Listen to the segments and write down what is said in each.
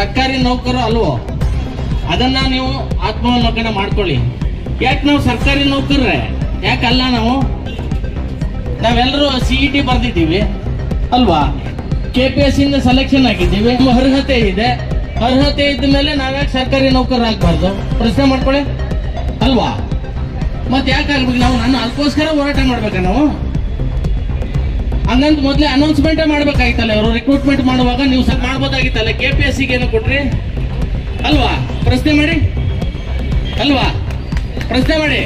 ಸರ್ಕಾರಿ ನೌಕರು ಅಲ್ವೋ? ಅದನ್ನ ನೀವು ಆತ್ಮಾವಲೋಕನ ಮಾಡ್ಕೊಳ್ಳಿ. ಯಾಕೆ ನಾವು ಸರ್ಕಾರಿ ನೌಕರ್ರೆ? ಯಾಕಲ್ಲ ನಾವು? ನಾವೆಲ್ಲರೂ ಸಿ ಇ ಟಿ ಬರೆದಿದ್ದೀವಿ, ಅಲ್ವಾ? ಕೆ ಪಿ ಎಸ್ ಇಂದ ಸೆಲೆಕ್ಷನ್ ಆಗಿದ್ದೀವಿ ಅರ್ಹತೆ ಇದೆ. ಅರ್ಹತೆ ಇದ್ದ ಮೇಲೆ ನಾವ್ಯಾಕೆ ಸರ್ಕಾರಿ ನೌಕರ ಆಗ್ಬಾರ್ದು? ಪ್ರಶ್ನೆ ಮಾಡ್ಕೊಳ್ಳಿ, ಅಲ್ವಾ? ಮತ್ತೆ ಯಾಕೆ ಆಗ್ಬೇಕು? ನಾವು ನಾನು ಅದಕ್ಕೋಸ್ಕರ ಹೋರಾಟ ಮಾಡ್ಬೇಕಾ ನಾವು? ಹಂಗಂತ ಮೊದಲೇ ಅನೌನ್ಸ್ಮೆಂಟೇ ಮಾಡ್ಬೇಕಾಗಿತ್ತಲ್ಲ ಅವರು ರಿಕ್ರೂಟ್ಮೆಂಟ್ ಮಾಡುವಾಗ ನೀವು ಸ್ವಲ್ಪ ಮಾಡ್ಬೋದಾಗಿತ್ತಲ್ಲ ಕೆ ಪಿ ಎಸ್ ಸಿಗೆ ಏನು ಕೊಟ್ರಿ? ಅಲ್ವಾ? ಪ್ರಶ್ನೆ ಮಾಡಿ. ಅಲ್ವಾ? ಪ್ರಶ್ನೆ ಮಾಡಿ.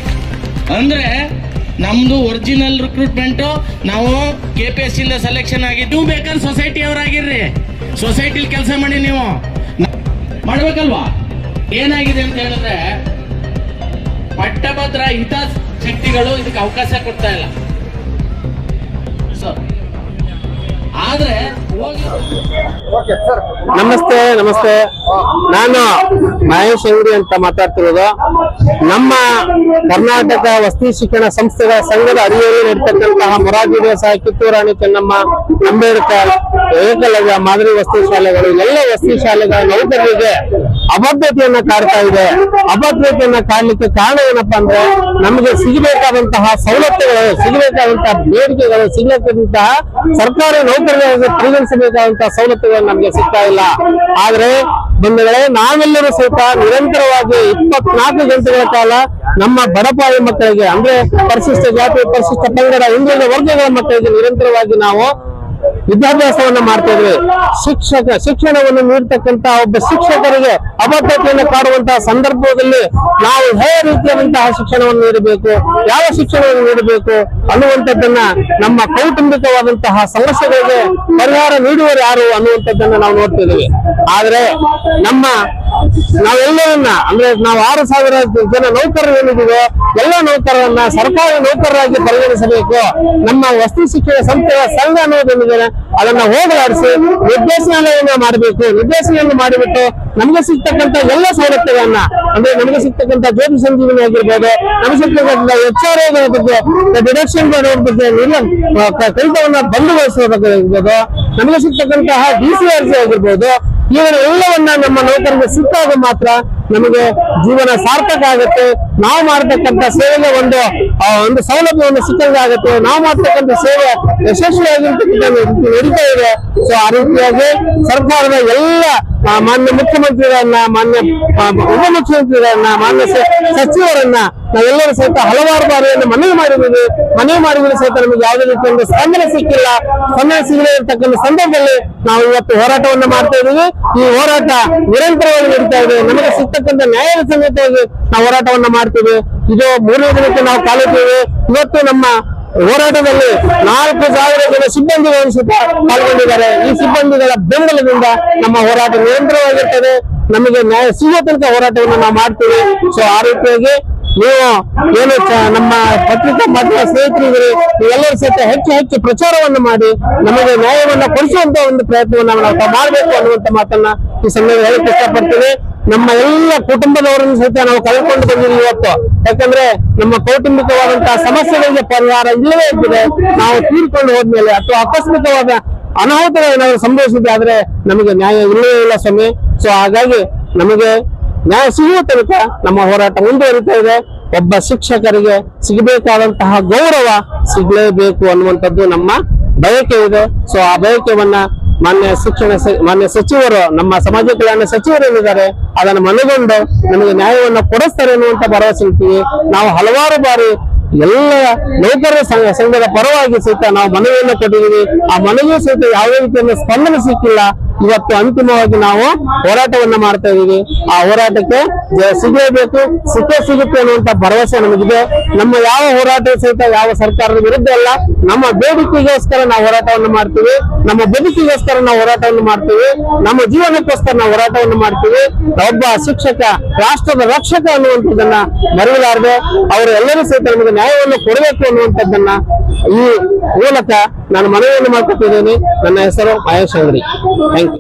ಅಂದ್ರೆ ನಮ್ದು ಒರಿಜಿನಲ್ ರಿಕ್ರೂಟ್ಮೆಂಟು ನಾವು ಕೆ ಪಿ ಎಸ್ ಇಂದ ಸೆಲೆಕ್ಷನ್ ಆಗಿ ನೀವು ಬೇಕಾದ್ರೆ ಸೊಸೈಟಿ ಅವರಾಗಿರ್ರಿ ಸೊಸೈಟಿಲಿ ಕೆಲಸ ಮಾಡಿ ನೀವು. ಮಾಡಬೇಕಲ್ವಾ? ಏನಾಗಿದೆ ಅಂತ ಹೇಳಿದ್ರೆ, ಪಟ್ಟಭದ್ರ ಹಿತಾಸಕ್ತಿಗಳು ಇದಕ್ಕೆ ಅವಕಾಶ ಕೊಡ್ತಾ ಇಲ್ಲ. ಸೊ ಆದ್ರೆ ಹೋಗಿ ನಮಸ್ತೆ ನಮಸ್ತೆ. ನಾನು ಮಹೇಶ್ ಅಂಗಡಿ ಅಂತ ಮಾತಾಡ್ತಿರೋದು. ನಮ್ಮ ಕರ್ನಾಟಕ ವಸತಿ ಶಿಕ್ಷಣ ಸಂಸ್ಥೆಗಳ ಸಂಘದ ಅಡಿಯಲ್ಲಿ ನಡೀತಕ್ಕಂತಹ ಮೊರಾರ್ಜಿ ದೇಸಾಯಿ ಕಿತ್ತೂರಾಣಿ ಚೆನ್ನಮ್ಮ ಅಂಬೇಡ್ಕರ್ ಏಕಲವ್ಯ ಮಾದರಿ ವಸತಿ ಶಾಲೆಗಳು ಎಲ್ಲ ವಸತಿ ಶಾಲೆಗಳ ನೌಕರರಿಗೆ ಅಭದ್ರತೆಯನ್ನ ಕಾಡ್ತಾ ಇದೆ. ಅಭದ್ರತೆಯನ್ನ ಕಾಡ್ಲಿಕ್ಕೆ ಕಾರಣ ಏನಪ್ಪಾ ಅಂದ್ರೆ ನಮಗೆ ಸಿಗಬೇಕಾದಂತಹ ಸವಲತ್ತುಗಳು ಸಿಗಬೇಕಾದಂತಹ ಬೇಡಿಕೆಗಳು ಸಿಗಬೇಕಾದಂತಹ ಸರ್ಕಾರಿ ನೌಕರರಿಗೆ ಪರಿಗಣಿಸಬೇಕಾದಂತಹ ಸವಲತ್ತುಗಳು ನಮಗೆ ಸಿಗ್ತಾ ಇಲ್ಲ. ಆದ್ರೆ ಬಂಧುಗಳೇ, ನಾವೆಲ್ಲರೂ ಸಹಿತ ನಿರಂತರವಾಗಿ ಇಪ್ಪತ್ನಾಲ್ಕು ಗಂಟೆಗಳ ಕಾಲ ನಮ್ಮ ಬಡಪಾಯಿ ಮಕ್ಕಳಿಗೆ, ಅಂದ್ರೆ ಪರಿಶಿಷ್ಟ ಜಾತಿ, ಪರಿಶಿಷ್ಟ ಪಂಗಡ, ಹಿಂದುಳಿದ ವರ್ಗಗಳ ಮಕ್ಕಳಿಗೆ ನಿರಂತರವಾಗಿ ನಾವು ವಿದ್ಯಾಭ್ಯಾಸವನ್ನ ಮಾಡ್ತಾ ಇದ್ವಿ. ಶಿಕ್ಷಕ, ಶಿಕ್ಷಣವನ್ನು ನೀಡ್ತಕ್ಕಂತ ಒಬ್ಬ ಶಿಕ್ಷಕರಿಗೆ ಅಭದ್ರತೆಯನ್ನು ಕಾಡುವಂತಹ ಸಂದರ್ಭದಲ್ಲಿ ನಾವು ಯಾವ ರೀತಿಯಾದಂತಹ ಶಿಕ್ಷಣವನ್ನು ನೀಡಬೇಕು, ಯಾವ ಶಿಕ್ಷಣವನ್ನು ನೀಡಬೇಕು ಅನ್ನುವಂಥದ್ದನ್ನ ನಮ್ಮ ಕೌಟುಂಬಿಕವಾದಂತಹ ಸಮಸ್ಯೆಗಳಿಗೆ ಪರಿಹಾರ ನೀಡುವರು ಯಾರು ಅನ್ನುವಂಥದ್ದನ್ನ ನಾವು ನೋಡ್ತಿದ್ದೀವಿ ಆದ್ರೆ ನಮ್ಮ ನಾವೆಲ್ಲವನ್ನ ಅಂದ್ರೆ ನಾವು ಆರು ಸಾವಿರ ಜನ ನೌಕರರು ಏನಿದೀವೋ, ಎಲ್ಲ ನೌಕರರನ್ನ ಸರ್ಕಾರಿ ನೌಕರರಾಗಿ ಪರಿಗಣಿಸಬೇಕು. ನಮ್ಮ ವಸ್ತು ಶಿಕ್ಷಣ ಸಂಸ್ಥೆಯ ಸಂಘ ಅನ್ನೋದೇನಿದೆ ಅದನ್ನ ಹೋಗಲಾಡಿಸಿ ನಿರ್ದೇಶನಾಲಯವನ್ನ ಮಾಡಬೇಕು. ನಿರ್ದೇಶನವನ್ನು ಮಾಡಿಬಿಟ್ಟು ನಮಗೆ ಸಿಗ್ತಕ್ಕಂತ ಎಲ್ಲ ಸೌಲಭ್ಯಗಳನ್ನ, ಅಂದ್ರೆ ನಮಗೆ ಸಿಗ್ತಕ್ಕಂತ ಜ್ಯೋತಿ ಸಂಜೀವಿನಿ ಆಗಿರ್ಬೋದು, ನಮಗೆ ಸಿಗ್ತಕ್ಕಂತ ಆರ್ ಬಗ್ಗೆ ಡಿಡಕ್ಷನ್ ಬಗ್ಗೆ ಕೆಲಸವನ್ನ ಬಂದುಗೊಳಿಸುವ ಬಗ್ಗೆ ಇರ್ಬೋದು ನಮಗೆ ಸಿಗ್ತಕ್ಕಂತಹ ಡಿ ಸಿ ಆರ್ ಸಿ ಆಗಿರ್ಬೋದು ಇವೆಲ್ಲವನ್ನ ನಮ್ಮ ನೌಕರಿಗೆ ಸಿಕ್ಕಾಗ ಮಾತ್ರ ನಮಗೆ ಜೀವನ ಸಾರ್ಥಕ ಆಗುತ್ತೆ. ನಾವು ಮಾಡತಕ್ಕಂತ ಸೇವೆಗೆ ಒಂದು ಒಂದು ಸೌಲಭ್ಯವನ್ನು ಸಿಕ್ಕಂಗೆ ಆಗುತ್ತೆ. ನಾವು ಮಾಡ್ತಕ್ಕಂಥ ಸೇವೆ ಯಶಸ್ವಿಯಾಗಿರ್ತಕ್ಕಂಥ ನಡೀತಾ ಇದೆ. ಸೊ ಆ ರೀತಿಯಾಗಿ ಸರ್ಕಾರದ ಎಲ್ಲ ಮಾನ್ಯ ಮುಖ್ಯಮಂತ್ರಿಗಳನ್ನ, ಮಾನ್ಯ ಉಪಮುಖ್ಯಮಂತ್ರಿಗಳನ್ನ, ಮಾನ್ಯ ಸಚಿವರನ್ನ ನಾವೆಲ್ಲರೂ ಸಹಿತ ಹಲವಾರು ಬಾರಿಯನ್ನು ಮನವಿ ಮಾಡಿದ್ದೀವಿ. ಮನವಿ ಮಾಡಿದ್ರು ಸಹಿತ ನಮಗೆ ಯಾವುದೇ ರೀತಿಯ ಒಂದು ಸ್ಪಂದನೆ ಸಿಕ್ಕಿಲ್ಲ. ಸ್ಪಂದನೆ ಸಿಗದೇ ಇರತಕ್ಕಂಥ ಸಂದರ್ಭದಲ್ಲಿ ನಾವು ಇವತ್ತು ಹೋರಾಟವನ್ನು ಮಾಡ್ತಾ ಇದ್ದೀವಿ. ಈ ಹೋರಾಟ ನಿರಂತರವಾಗಿ ನಡೀತಾ ಇದೆ. ನಮಗೆ ಸಿಗ್ತಕ್ಕಂಥ ನ್ಯಾಯದ ಸಮೇತವಾಗಿ ನಾವು ಹೋರಾಟವನ್ನ ಮಾಡ್ತೀವಿ. ಇದು ಮೂರನೇ ದಿನಕ್ಕೆ ನಾವು ಕಾಲಿದ್ದೀವಿ ಇವತ್ತು ನಮ್ಮ ಹೋರಾಟದಲ್ಲಿ ನಾಲ್ಕು ಸಾವಿರ ಜನ ಸಿಬ್ಬಂದಿಗಳು ಸಹಿತ ಪಾಲ್ಗೊಂಡಿದ್ದಾರೆ. ಈ ಸಿಬ್ಬಂದಿಗಳ ಬೆಂಬಲದಿಂದ ನಮ್ಮ ಹೋರಾಟ ನಿರಂತರವಾಗಿರ್ತದೆ. ನಮಗೆ ನ್ಯಾಯ ಸಿಗುವ ತನಕ ಹೋರಾಟವನ್ನು ನಾವು ಮಾಡ್ತೀವಿ. ಸೊ ಆ ರೀತಿಯಾಗಿ ನೀವು ಏನು ನಮ್ಮ ಪತ್ರಿಕಾ ಮಾಧ್ಯಮ ಸ್ನೇಹಿತರಿದ್ದೀರಿ, ನೀವೆಲ್ಲರೂ ಸಹಿತ ಹೆಚ್ಚು ಹೆಚ್ಚು ಪ್ರಚಾರವನ್ನು ಮಾಡಿ ನಮಗೆ ನ್ಯಾಯವನ್ನು ಕೊಡಿಸುವಂತ ಒಂದು ಪ್ರಯತ್ನವನ್ನು ನಾವು ಮಾಡಬೇಕು ಅನ್ನುವಂತ ಮಾತನ್ನ ಈ ಸಮಯದಲ್ಲಿ ಹೇಳಕ್ಕೆ ಇಷ್ಟಪಡ್ತೀವಿ ನಮ್ಮ ಎಲ್ಲ ಕುಟುಂಬದವರನ್ನು ಸಹಿತ ನಾವು ಕಳ್ಕೊಂಡು ಬಂದಿದ್ದೀವಿ ಇವತ್ತು. ಯಾಕಂದ್ರೆ ನಮ್ಮ ಕೌಟುಂಬಿಕವಾದಂತಹ ಸಮಸ್ಯೆಗಳಿಗೆ ಪರಿಹಾರ ಇಲ್ಲವೇ ಇದ್ದರೆ ನಾವು ತೀರ್ಕೊಂಡು ಹೋದ್ಮೇಲೆ ಅಥವಾ ಆಕಸ್ಮಿಕವಾದ ಅನಾಹುತಗಳು ಏನಾದ್ರು ಸಂಭವಿಸಿದ್ರೆ ಆದ್ರೆ ನಮಗೆ ನ್ಯಾಯ ಇಲ್ಲವೇ ಇಲ್ಲ ಸ್ವಾಮಿ. ಸೊ ಹಾಗಾಗಿ ನಮಗೆ ನ್ಯಾಯ ಸಿಗುವ ತನಕ ನಮ್ಮ ಹೋರಾಟ ಮುಂದುವರಿತಾ ಇದೆ. ಒಬ್ಬ ಶಿಕ್ಷಕರಿಗೆ ಸಿಗಬೇಕಾದಂತಹ ಗೌರವ ಸಿಗಲೇಬೇಕು ಅನ್ನುವಂಥದ್ದು ನಮ್ಮ ಬಯಕೆ ಇದೆ. ಸೊ ಆ ಬಯಕೆಯನ್ನ ಮಾನ್ಯ ಶಿಕ್ಷಣ ಮಾನ್ಯ ಸಚಿವರು, ನಮ್ಮ ಸಮಾಜ ಕಲ್ಯಾಣ ಸಚಿವರು ಏನಿದ್ದಾರೆ ಅದನ್ನು ಮನಗೊಂಡು ನಮಗೆ ನ್ಯಾಯವನ್ನು ಕೊಡಿಸ್ತಾರೆ ಅನ್ನುವಂತ ಭರವಸೆ ಇರ್ತೀವಿ ನಾವು ಹಲವಾರು ಬಾರಿ ಎಲ್ಲ ನೌಕರರ ಸಂಘ ಸಂಘದ ಪರವಾಗಿ ಸಹಿತ ನಾವು ಮನವಿಯನ್ನು ಕೊಟ್ಟಿದ್ದೀವಿ. ಆ ಮನವಿಯೂ ಸಹಿತ ಯಾವುದೇ ರೀತಿಯಿಂದ ಸ್ಪಂದನೆ ಸಿಕ್ಕಿಲ್ಲ. ಇವತ್ತು ಅಂತಿಮವಾಗಿ ನಾವು ಹೋರಾಟವನ್ನ ಮಾಡ್ತಾ ಇದ್ದೀವಿ. ಆ ಹೋರಾಟಕ್ಕೆ ಸಿಗಲೇಬೇಕು ಸಿಕ್ಕೇ ಸಿಗುತ್ತೆ ಅನ್ನುವಂತ ಭರವಸೆ ನಮಗಿದೆ. ನಮ್ಮ ಯಾವ ಹೋರಾಟ ಸಹಿತ ಯಾವ ಸರ್ಕಾರದ ವಿರುದ್ಧ ಅಲ್ಲ ನಮ್ಮ ಬೇಡಿಕೆಗೋಸ್ಕರ ನಾವು ಹೋರಾಟವನ್ನು ಮಾಡ್ತೀವಿ. ನಮ್ಮ ಬದುಕಿಗೋಸ್ಕರ ನಾವು ಹೋರಾಟವನ್ನು ಮಾಡ್ತೀವಿ. ನಮ್ಮ ಜೀವನಕ್ಕೋಸ್ಕರ ನಾವು ಹೋರಾಟವನ್ನು ಮಾಡ್ತೀವಿ. ಒಬ್ಬ ಶಿಕ್ಷಕ, ರಾಷ್ಟ್ರದ ರಕ್ಷಕ ಅನ್ನುವಂಥದ್ದನ್ನ ಮರೆಯಲಾರದೆ, ಅವರೆಲ್ಲರೂ ಸಹಿತ ನಮಗೆ ನ್ಯಾಯವನ್ನು ಕೊಡಬೇಕು ಅನ್ನುವಂಥದ್ದನ್ನ ಈ ಮೂಲಕ ನಾನು ಮನವಿಯನ್ನು ಮಾಡ್ಕೊತಿದ್ದೇನೆ ನನ್ನ ಹೆಸರು ಮಹೇಶ್ ಅಂಗಡಿ. Thank you